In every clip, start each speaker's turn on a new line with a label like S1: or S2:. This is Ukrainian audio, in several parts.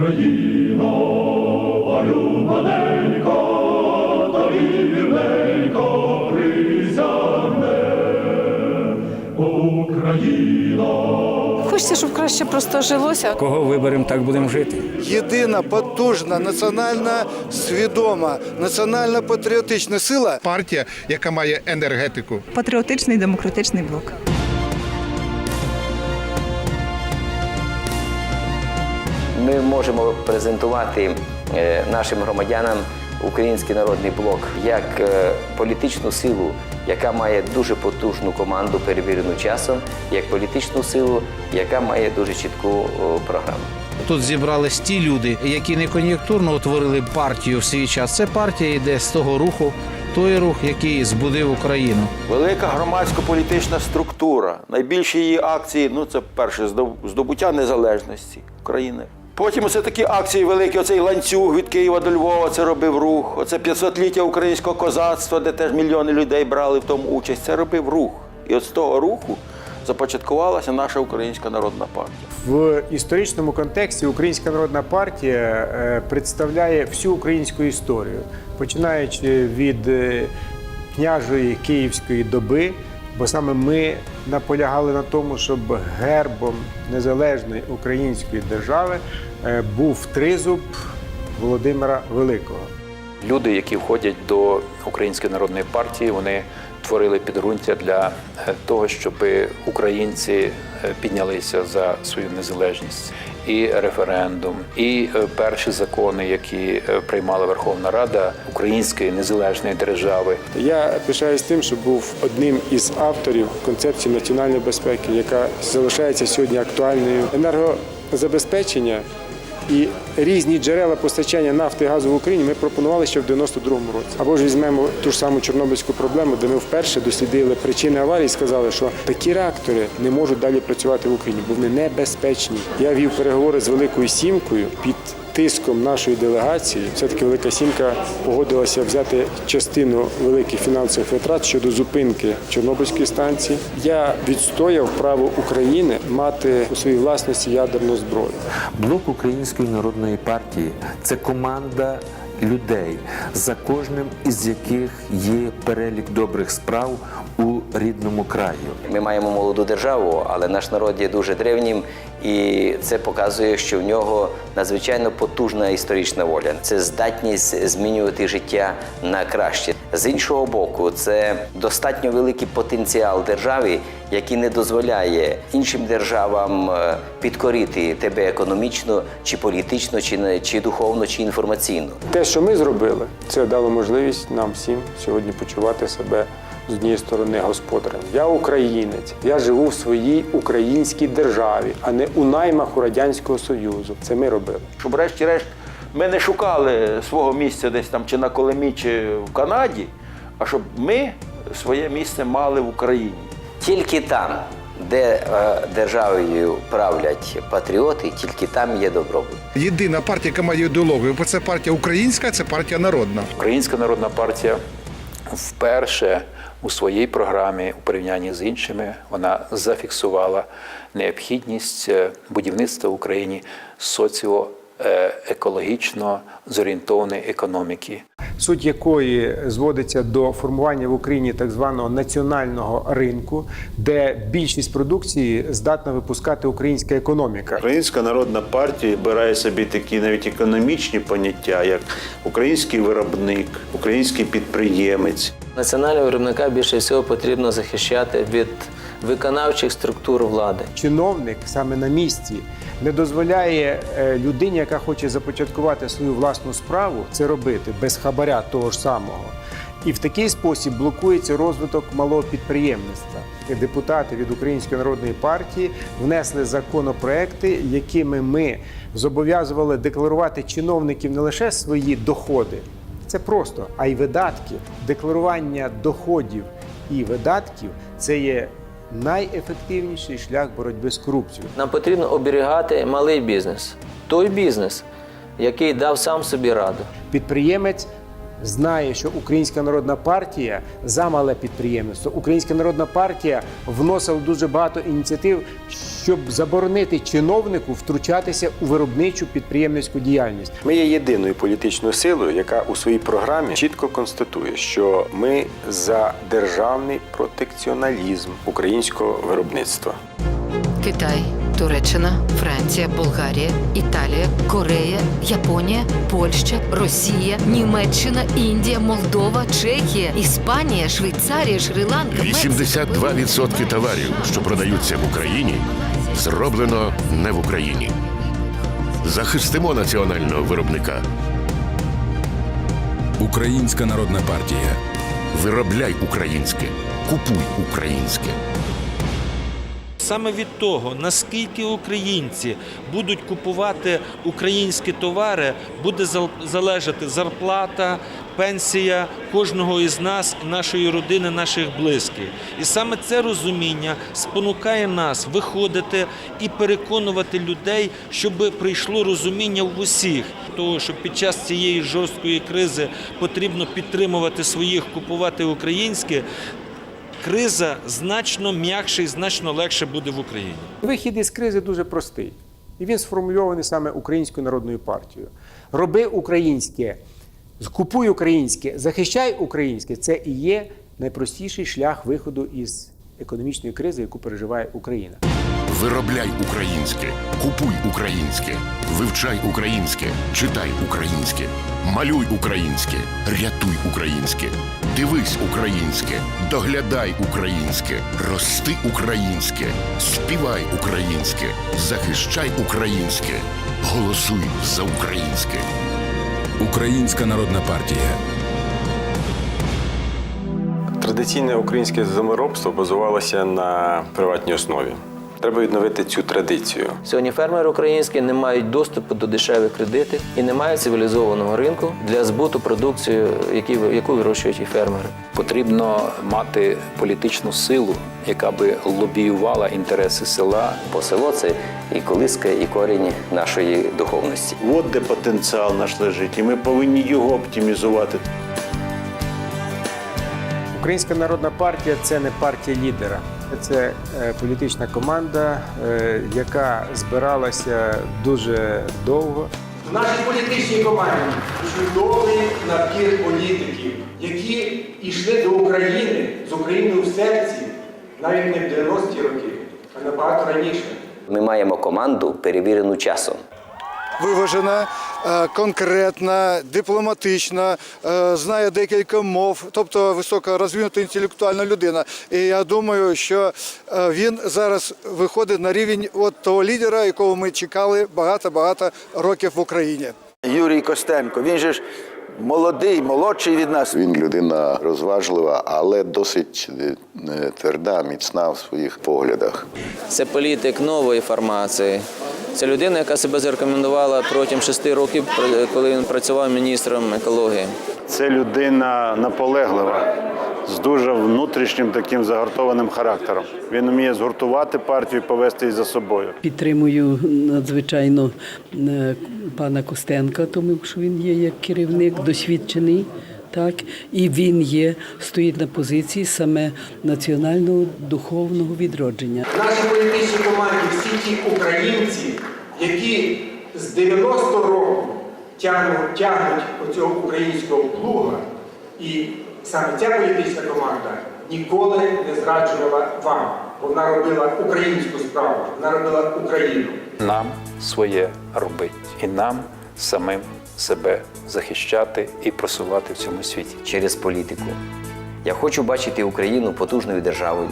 S1: Україно, улюбленько, тобі вірненько присягне. Україно,
S2: Хочеться, щоб краще просто жилося.
S3: Кого виберемо, так будемо жити.
S4: єдина, потужна, національна свідома, національна патріотична сила.
S5: партія, яка має енергетику.
S6: Патріотичний демократичний блок.
S7: Ми можемо презентувати е, нашим громадянам Український народний блок як е, політичну силу, яка має дуже потужну команду, перевірену часом, як політичну силу, яка має дуже чітку програму.
S3: Тут зібрались ті люди, які не кон'юнктурно утворили партію в свій час. Це партія йде з того руху, той рух, який збудив Україну.
S8: Велика громадсько-політична структура. Найбільші її акції ну це перше здоб- здобуття незалежності України. Потім це такі акції великі, оцей ланцюг від Києва до Львова, це робив рух. Оце 500-ліття українського козацтва, де теж мільйони людей брали в тому участь. Це робив рух. І от з того руху започаткувалася наша Українська народна партія.
S9: В історичному контексті Українська народна партія е, представляє всю українську історію, починаючи від е, княжої київської доби, бо саме ми наполягали на тому, щоб гербом незалежної української держави е, був тризуб Володимира Великого.
S10: Люди, які входять до Української народної партії, вони творили підґрунтя для е, того, щоб українці е, піднялися за свою незалежність. І референдум, і е, перші закони, які е, приймала Верховна Рада Української незалежної держави,
S9: Я пишаюсь тим, що був одним із авторів концепції національної безпеки, яка залишається сьогодні актуальною. Енергозабезпечення і різні джерела постачання нафти і газу в Україні ми пропонували ще в 92-му році. Або ж візьмемо ту ж саму чорнобильську проблему, де ми вперше дослідили причини аварії і сказали, що такі реактори не можуть далі працювати в Україні, бо вони небезпечні. Я вів переговори з Великою Сімкою під тиском нашої делегації. Все-таки Велика Сімка погодилася взяти частину великих фінансових витрат щодо зупинки Чорнобильської станції. Я відстояв право України мати у своїй власності ядерну зброю.
S11: Блок Української народної партії це команда людей, за кожним із яких є перелік добрих справ у рідному краю.
S7: Ми маємо молоду державу, але наш народ є дуже древнім, і це показує, що в нього надзвичайно потужна історична воля. Це здатність змінювати життя на краще. З іншого боку, це достатньо великий потенціал держави, який не дозволяє іншим державам е, підкорити тебе економічно, чи політично, чи, не- чи духовно, чи інформаційно.
S9: Те, що ми зробили, це дало можливість нам всім сьогодні почувати себе з однієї сторони господарем. Я українець, я живу в своїй українській державі, а не у наймах у радянського союзу. Це ми робили.
S8: Щоб врешті-решт ми не шукали свого місця десь там чи на Колемі, чи в Канаді, а щоб ми своє місце мали в Україні.
S7: Тільки там, де е, державою правлять патріоти, тільки там є добробут.
S5: Єдина партія, яка має ідеологію, бо це партія українська, це партія народна.
S10: Українська народна партія вперше у своїй програмі у порівнянні з іншими вона зафіксувала необхідність е, будівництва в Україні соціоекологічно зорієнтованої економіки.
S9: Суть якої зводиться до формування в Україні так званого національного ринку, де більшість продукції здатна випускати українська економіка.
S12: Українська народна партія бере собі такі навіть економічні поняття, як український виробник, український підприємець.
S7: Національного виробника більше всього потрібно захищати від виконавчих структур влади.
S9: Чиновник саме на місці не дозволяє е, людині, яка хоче започаткувати свою власну справу, це робити без хабаря того ж самого. І в такий спосіб блокується розвиток малого підприємництва. Депутати від Української народної партії внесли законопроекти, якими ми зобов'язували декларувати чиновників не лише свої доходи, це просто, а й видатки. Декларування доходів і видатків це є найефективніший шлях боротьби з корупцією.
S7: Нам потрібно оберігати малий бізнес, той бізнес, який дав сам собі раду.
S9: Підприємець знає, що Українська народна партія за мале підприємництво, Українська народна партія вносила дуже багато ініціатив, щоб заборонити чиновнику втручатися у виробничу підприємницьку діяльність.
S13: Ми є єдиною політичною силою, яка у своїй програмі чітко констатує, що ми за державний протекціоналізм українського виробництва.
S14: Китай, Туреччина, Франція, Болгарія, Італія, Корея, Японія, Польща, Росія, Німеччина, Індія, Молдова, Чехія, Іспанія, Швейцарія, Шрі-Ланка.
S1: 82% товарів, що продаються в Україні, зроблено не в Україні. Захистимо національного виробника.
S5: Українська народна партія.
S1: Виробляй українське, купуй українське.
S15: Саме від того, наскільки українці будуть купувати українські товари, буде залежати зарплата, пенсія кожного із нас, нашої родини, наших близьких. І саме це розуміння спонукає нас виходити і переконувати людей, щоб прийшло розуміння в усіх, того, що під час цієї жорсткої кризи потрібно підтримувати своїх, купувати українське. Криза значно м'якше і значно легше буде в Україні.
S9: Вихід із кризи дуже простий. І він сформульований саме Українською народною партією. Роби українське, купуй українське, захищай українське це і є найпростіший шлях виходу із економічної кризи, яку переживає Україна.
S1: Виробляй українське, купуй українське, вивчай українське, читай українське, малюй українське, рятуй українське, дивись українське, доглядай українське, рости українське, співай українське, захищай українське, голосуй за українське.
S5: Українська народна партія.
S13: Традиційне українське землеробство базувалося на приватній основі. Треба відновити цю традицію.
S7: Сьогодні фермери українські не мають доступу до дешевих кредитів і не мають цивілізованого ринку для збуту продукції, яку вирощують і фермери.
S10: Потрібно мати політичну силу, яка би лобіювала інтереси села.
S7: Бо село це і колиска, і корінь нашої духовності.
S12: От де потенціал наш лежить, і ми повинні його оптимізувати.
S9: Українська народна партія це не партія лідера. Це е, політична команда, е, яка збиралася дуже довго. В нашій політичній команді чудовий набір політиків, які йшли до України з Україною в серці навіть не в 90-ті роки, а набагато раніше.
S7: Ми маємо команду, перевірену часом.
S4: виважена, конкретна, дипломатична, е, знає декілька мов, тобто висока розвинута інтелектуальна людина. І я думаю, що е, він зараз виходить на рівень от того лідера, якого ми чекали багато-багато років в Україні.
S8: Юрій Костенко, він же ж молодий, молодший від нас.
S12: Він людина розважлива, але досить е, тверда, міцна в своїх поглядах.
S7: Це політик нової формації. Це людина, яка себе зарекомендувала протягом шести років, коли він працював міністром екології.
S12: Це людина наполеглива, дуже внутрішнім таким загартованим характером. Він вміє згуртувати партію і повести її за собою.
S2: Підтримую надзвичайно е, пана Костенка, тому що він є як керівник досвідчений. Так, і він є, стоїть на позиції саме національного духовного відродження.
S9: В нашій політичній команді всі ті українці, які з 90-го року тягнуть, тягнуть оцього українського плуга, і саме ця політична команда ніколи не зраджувала вам. Вона робила українську справу, вона робила Україну.
S10: Нам своє робить, і нам самим себе захищати і просувати в цьому світі.
S7: через політику. Я хочу бачити Україну потужною державою.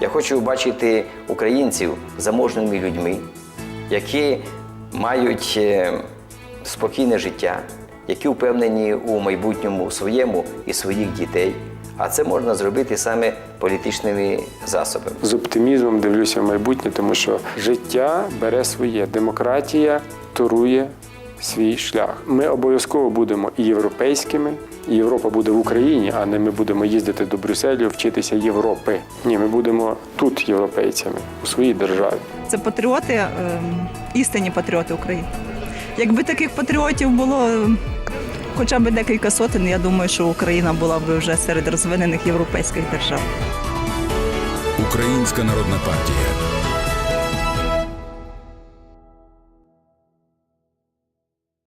S7: Я хочу бачити українців заможними людьми, які мають е, спокійне життя, які впевнені у майбутньому своєму і своїх дітей. А це можна зробити саме політичними засобами.
S9: З оптимізмом дивлюся в майбутнє, тому що життя бере своє, демократія турує свій шлях. Ми обов'язково будемо і європейськими, і Європа буде в Україні, а не ми будемо їздити до Брюсселю вчитися Європи. Ні, ми будемо тут європейцями у своїй державі.
S6: Це патріоти, ем, істинні патріоти України. Якби таких патріотів було ем, Хоча б декілька сотень, я думаю, що Україна була б вже серед розвинених європейських держав.
S1: Українська народна партія